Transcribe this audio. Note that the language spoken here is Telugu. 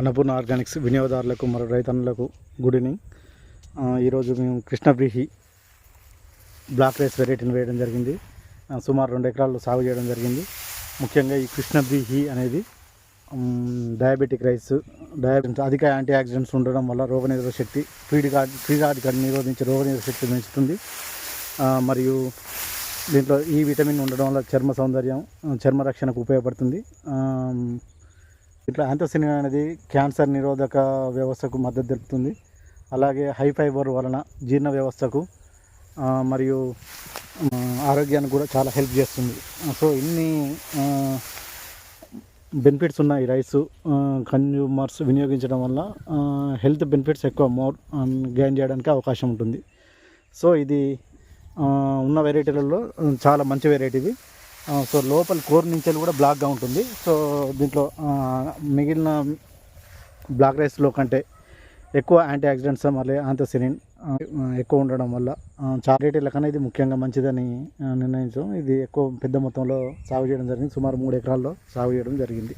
అన్నపూర్ణ ఆర్గానిక్స్ వినియోగదారులకు మరియు రైతన్నులకు గుడ్ ఈవినింగ్ ఈరోజు మేము కృష్ణబ్రీహి బ్లాక్ రైస్ వెరైటీని వేయడం జరిగింది. సుమారు రెండు ఎకరాల్లో సాగు చేయడం జరిగింది. ముఖ్యంగా ఈ కృష్ణబ్రీహి అనేది డయాబెటిక్ రైస్ డయాబెటిక్ అధిక యాంటీ ఆక్సిడెంట్స్ ఉండడం వల్ల రోగనిరోధక శక్తి క్రీడికా కార్డ్ నిరోధించే రోగనిరోధక శక్తి పెంచుతుంది. మరియు దీంట్లో ఈ విటమిన్ ఉండడం వల్ల చర్మ సౌందర్యం చర్మ రక్షణకు ఉపయోగపడుతుంది. ఇట్లా యాంథోసినిన్ అనేది క్యాన్సర్ నిరోధక వ్యవస్థకు మద్దతు తెలుపుతుంది. అలాగే హై ఫైబర్ వలన జీర్ణ వ్యవస్థకు మరియు ఆరోగ్యానికి కూడా చాలా హెల్ప్ చేస్తుంది. సో ఇన్ని బెనిఫిట్స్ ఉన్నాయి. రైస్ కన్జ్యూమర్స్ వినియోగించడం వల్ల హెల్త్ బెనిఫిట్స్ ఎక్కువ మోర్ గెయిన్ చేయడానికి అవకాశం ఉంటుంది. సో ఇది ఉన్న వెరైటీలలో చాలా మంచి వెరైటీ ఇది సో లోపల కోర్ నుంచి కూడా బ్లాక్గా ఉంటుంది. సో దీంట్లో మిగిలిన బ్లాక్ రైస్లో కంటే ఎక్కువ యాంటీ ఆక్సిడెంట్స్ మళ్ళీ ఆంథోసినిన్ ఎక్కువ ఉండడం వల్ల ఆ, కన్నా ఇది ముఖ్యంగా మంచిదని నిర్ణయించడం. నిర్ణయించాం ఇది ఎక్కువ పెద్ద మొత్తంలో సాగు చేయడం జరిగింది. సుమారు మూడు ఎకరాల్లో సాగు చేయడం జరిగింది.